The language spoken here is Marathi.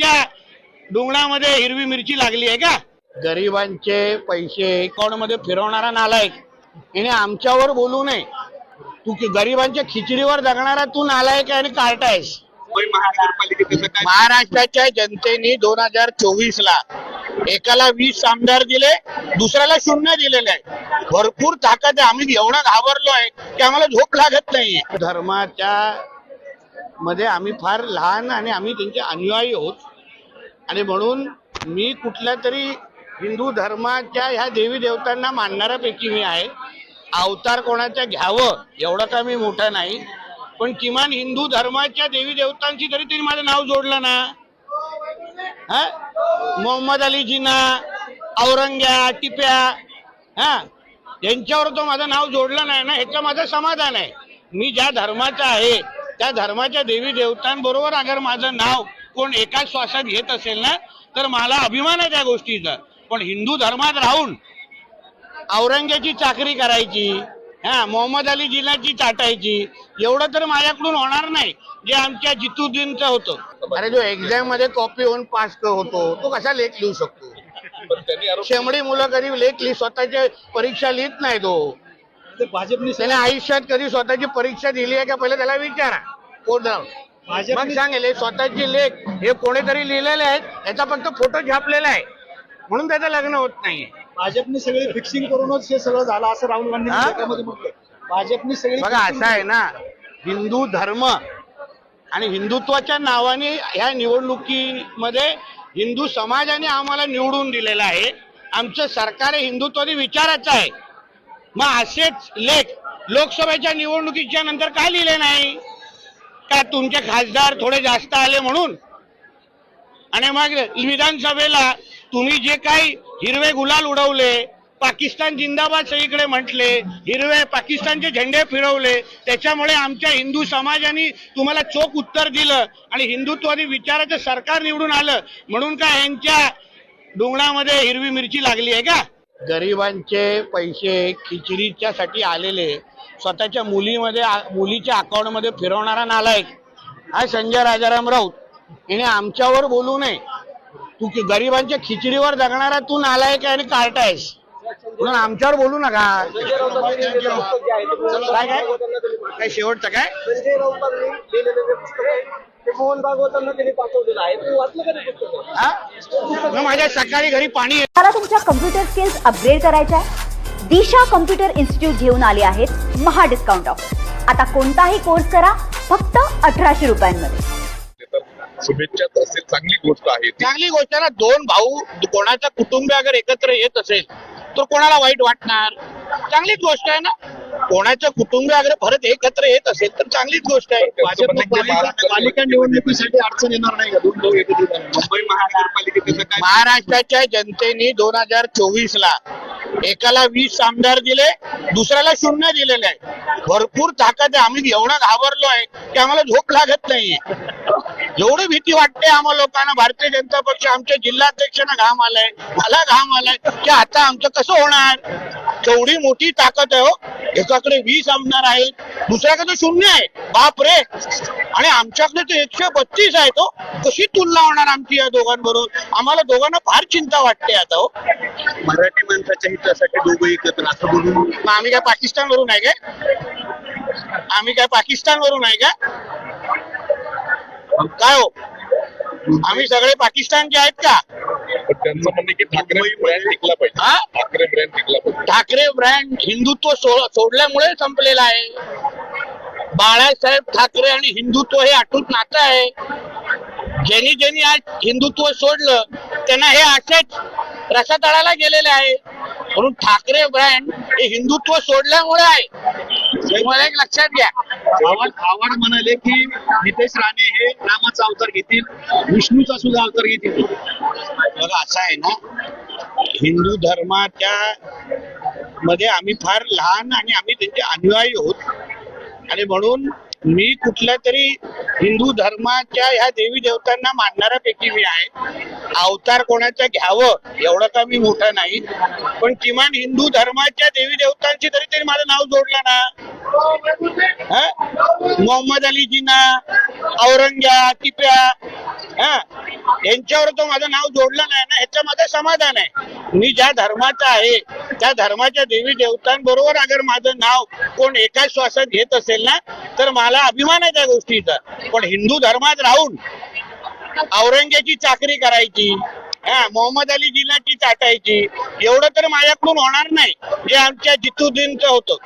यांच्या डोंगरामध्ये हिरवी मिरची लागली आहे का? गरिबांचे पैसे अकाउंटमध्ये फिरवणारा नालायक. याने आमच्यावर बोलू नये. तू कि- गरिबांच्या खिचडीवर जगणारा तू नालायक आणि कार्ट आहेस महाराष्ट्राच्या जनतेने दोन हजार चोवीस ला एकाला वीस आमदार दिले दुसऱ्याला शून्य दिलेले आहे. भरपूर ताकद आहे. आम्ही एवढा घाबरलो आहे की आम्हाला झोप लागत नाहीये. धर्माच्या मध्ये आम्ही फार लहान आणि आम्ही त्यांचे अनुयायी आहोत. आणि म्हणून मी कुठल्या तरी हिंदू धर्माच्या ह्या देवी देवतांना मानणाऱ्यापैकी मी आहे. अवतार कोणाचा घ्यावं एवढं का मी मोठा नाही. पण किमान हिंदू धर्माच्या देवी देवतांशी तरी त्यांनी माझं नाव जोडलं ना. हा? मोहम्मद अलीजीना औरंग्या टिप्या हा? यांच्यावर तो माझं नाव जोडलं नाही ना ह्याचं माझं समाधान आहे. मी ज्या धर्माचा आहे त्या धर्माच्या देवी देवतांबरोबर अगर माझं नाव कोण एकाच श्वासात घेत असेल ना तर मला अभिमान आहे त्या गोष्टीचा. पण हिंदू धर्मात राहून औरंग्याची चाकरी करायची हा मोहम्मद अली जिल्ह्याची चाटायची एवढं तर माझ्याकडून होणार नाही जे आमच्या जितुद्दीनचं होतं. अरे जो एक्झाममध्ये कॉपी होऊन पास होतो तो कसा लेख लिहू शकतो? पण त्यांनी आरोप शेमडी मुलं कधी लेख लिह स्वतःच्या परीक्षा लिहित नाही तो. भाजपने त्याने आयुष्यात कधी स्वतःची परीक्षा दिली आहे का पहिले त्याला विचारा. कोण जाऊन मग सांगेल स्वतःचे लेख हे कोणीतरी लिहिलेले आहेत याचा फक्त फोटो छापलेला आहे. म्हणून त्याचं लग्न होत नाहीये. भाजपने सगळे फिक्सिंग करूनच हे सगळं झालं असं राहुल गांधी हा? म्हटलं. भाजपने सगळी बघा असं आहे ना हिंदू धर्म आणि हिंदुत्वाच्या नावाने ह्या निवडणुकीमध्ये हिंदू समाजाने आम्हाला निवडून दिलेला आहे. आमचं सरकार हे हिंदुत्वादी विचाराचं आहे. मग असेच लेख लोकसभेच्या निवडणुकीच्या नंतर काय लिहिले नाही? आता तुमचे खासदार थोडे जास्त आले म्हणून. आणि मग विधानसभेला तुम्ही जे काही हिरवे गुलाल उडवले पाकिस्तान जिंदाबाद सगळीकडे म्हटले हिरवे पाकिस्तानचे झेंडे फिरवले त्याच्यामुळे आमच्या हिंदू समाजाने तुम्हाला चोख उत्तर दिलं आणि हिंदुत्वादी विचाराचं सरकार निवडून आलं. म्हणून का यांच्या डोंगरामध्ये हिरवी मिरची लागली आहे का? गरिबांचे पैसे खिचडीच्यासाठी आलेले. स्वतःच्या मुलीमध्ये मुलीच्या अकाउंटमध्ये फिरवणारा नालायक. हा संजय राजाराम राऊत. याने आमच्यावर बोलू नये. तू की गरिबांच्या खिचडीवर जगणारा तू नालायक आहे आणि कार्ट आहेस म्हणून आमच्यावर बोलू नका. काय काय? काय शेवटचं काय? संजय राऊतांनी लिहिलेलं जे पुस्तक आहे ते मोहन भागवतांना त्यांनी पाठवलेलं आहे. तू वाचलं का ते पुस्तक? हा? मग माझ्या सकाळी घरी पाणी येतं. मला तुमच्या कम्प्युटर स्किल्स अपग्रेड करायच्या आहे दिशा कम्प्युटर इन्स्टिट्यूट घेऊन आले आहेत महा डिस्काउंट ऑफर आता कोणताही कोर्स करा फक्त अठराशे रुपयांमध्ये. तर असेल. चांगली गोष्ट आहे ती. चांगली गोष्ट आहे ना दोन भाऊ कोणाचा कुटुंब अगर एकत्र येत असेल तर कोणाला वाईट वाटणार? चांगलीच गोष्ट आहे ना? कोणाचं कुटुंब अगर परत एकत्र येत असेल तर चांगलीच गोष्ट आहे. पालिका निवडणुकीसाठी अडचण येणार नाही का? दोन भाऊ एकत्र झाले. मुंबई महानगरपालिकेचं काय महाराष्ट्राच्या जनतेने दोन हजार चोवीस ला एकाला वीस आमदार दिले दुसऱ्याला शून्य दिलेले आहे. भरपूर ताकद आहे. आम्ही एवढा घाबरलो आहे की आम्हाला झोप लागत नाहीये. एवढी भीती वाटते आम्हाला लोकांना. भारतीय जनता पक्ष आमच्या जिल्हाध्यक्षांना घाम आलाय. मला घाम आलाय की आता आमचं कसं होणार? केवढी मोठी ताकद आहे हो. एकाकडे वीस आमदार आहेत. दुसऱ्याकडे शून्य आहे. बाप रे! आणि आमच्याकडे तर एकशे बत्तीस आहे तो कशी तुलना होणार आमची या दोघांबरोबर? आम्हाला दोघांना फार चिंता वाटते आता हो. मराठी माणसाच्या हितासाठी दोघं एकत्र असं बोलून आम्ही काय पाकिस्तान वरून आहे काय? आम्ही काय पाकिस्तान वरून आहे का? काय हो? आम्ही सगळे पाकिस्तानचे आहेत का? त्यांचं म्हणणं की ठाकरे ब्रँड टिकला पाहिजे. हा? ठाकरे ब्रँड टिकला पाहिजे. ठाकरे ब्रँड हिंदुत्व सो- सोडल्यामुळे संपलेला आहे. बाळासाहेब ठाकरे आणि हिंदुत्व हे अटूट नातं आहे. ज्यांनी ज्यांनी आज हिंदुत्व सोडलं त्यांना हे असेच रसातळाला गेलेले आहे. म्हणून ठाकरे ब्रँड हे हिंदुत्व सोडल्यामुळे आहे. हे मला एक लक्षात घ्या. आव्हाड आव्हाड म्हणाले की नितेश राणे हे रामाचा अवतार घेतील विष्णूचा सुद्धा अवतार घेतील. बघा असं आहे ना हिंदू धर्माच्या मध्ये आम्ही फार लहान आणि आम्ही त्यांचे अनुयायी आहोत आणि म्हणून मी कुठल्या तरी हिंदू धर्माच्या ह्या देवी देवतांना मानणाऱ्यापैकी मी आहे. अवतार कोणाचं घ्यावं एवढं का मी मोठा नाही. पण किमान हिंदू धर्माच्या देवी देवतांची तरी तरी माझं नाव जोडलं ना. मोहम्मद अली जिना औरंग्या टिप्या हा? यांच्यावर तो माझं नाव जोडलं नाही ना ह्याचं माझं समाधान आहे. मी ज्या धर्माचा आहे त्या धर्माच्या देवी देवतांबरोबर अगर माझं नाव कोण एकाच श्वासात घेत असेल ना तर मला अभिमान आहे त्या गोष्टीचा. पण हिंदू धर्मात राहून औरंग्याची चाकरी करायची हा? मोहम्मद अली जिल्ह्याची चाटायची एवढं तर माझ्याकडून होणार नाही. जे आमच्या जितुद्दीनचं होतं.